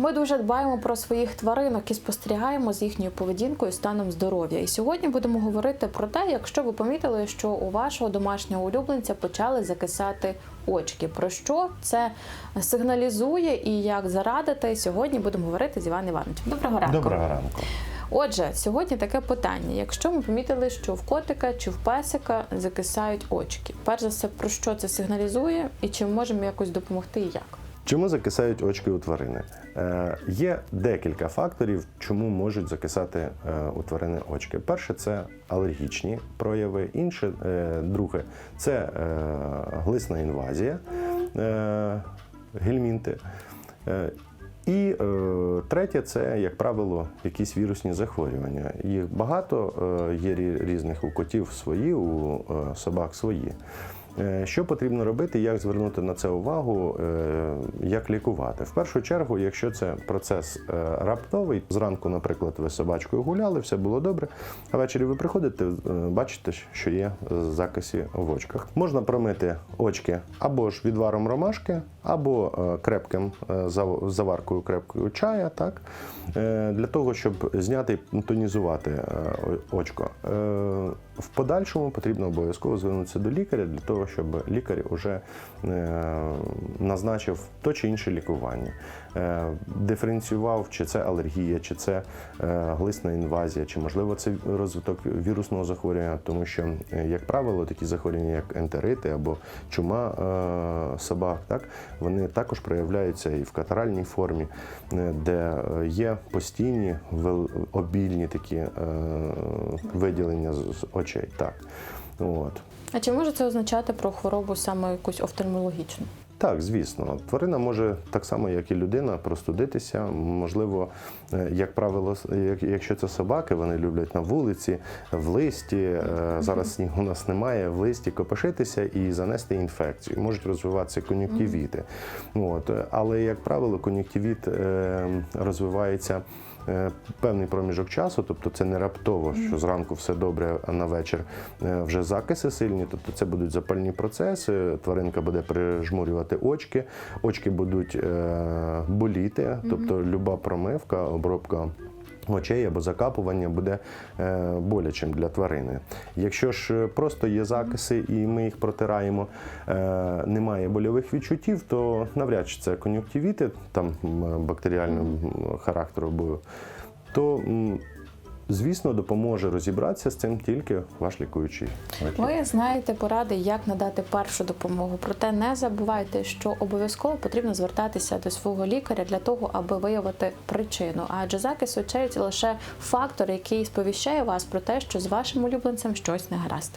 Ми дуже дбаємо про своїх тваринок і спостерігаємо з їхньою поведінкою, станом здоров'я. І сьогодні будемо говорити про те, якщо ви помітили, що у вашого домашнього улюбленця почали закисати очки. Про що це сигналізує і як зарадити? Сьогодні будемо говорити з Іваном Івановичем. Доброго ранку. Доброго ранку. Отже, сьогодні таке питання: якщо ми помітили, що в котика чи в песика закисають очки, перш за все, про що це сигналізує, і чи можемо якось допомогти і як? Чому закисають очки у тварини? Е, є декілька факторів, чому можуть закисати е, у тварини очки. Перше це алергічні прояви, інше, е, друге це е, глисна інвазія, е, гельмінти. І е, третє це, як правило, якісь вірусні захворювання. Їх багато, е, є різних у котів свої, у е, собак свої. Е, Що потрібно робити, як звернути на це увагу, е, як лікувати? В першу чергу, якщо це процес е, раптовий, зранку, наприклад, ви собачкою гуляли, все було добре, а ввечері ви приходите, бачите, що є закисі в очках. Можна промити очки або ж відваром ромашки, або крепким заваркою крепкою чая, так, для того, щоб зняти тонізувати очко. Е, В подальшому потрібно обов'язково звернутися до лікаря для того, щоб лікар вже назначив то чи інше лікування, Е, диференціював, чи це алергія, чи це е, глисна інвазія, чи можливо це розвиток вірусного захворювання, тому що, е, як правило, такі захворювання, як ентерити або чума е, собак, так вони також проявляються і в катаральній формі, е, де е, є постійні обільні такі е, виділення з з очей. Так. От. А чи може це означати про хворобу саме якусь офтальмологічну? Так, звісно, тварина може так само, як і людина, простудитися. Можливо, е, як правило, якщо це собаки, вони люблять на вулиці, в листі. е, Зараз снігу у нас немає, в листі копошитися і занести інфекцію. Можуть розвиватися кон'юктивіти. От. Але, як правило, кон'юктивіт е, розвивається. Е, Певний проміжок часу, тобто це не раптово, що зранку все добре, а на вечір е, вже закиси сильні. Тобто це будуть запальні процеси. Тваринка буде прижмурювати очки, очки будуть е, боліти, тобто люба промивка, обробка. Очей або закапування буде е, болячим для тварини. Якщо ж е, просто є закиси і ми їх протираємо, е, немає больових відчуттів, то навряд чи це кон'юктивіти там бактеріального характеру, то звісно допоможе розібратися з цим тільки ваш лікуючий. Ви знаєте поради, як надати першу допомогу. Проте не забувайте, що обов'язково потрібно звертатися до свого лікаря для того, аби виявити причину. Адже закис очей це лише фактор, який сповіщає вас про те, що з вашим улюбленцем щось не гаразд.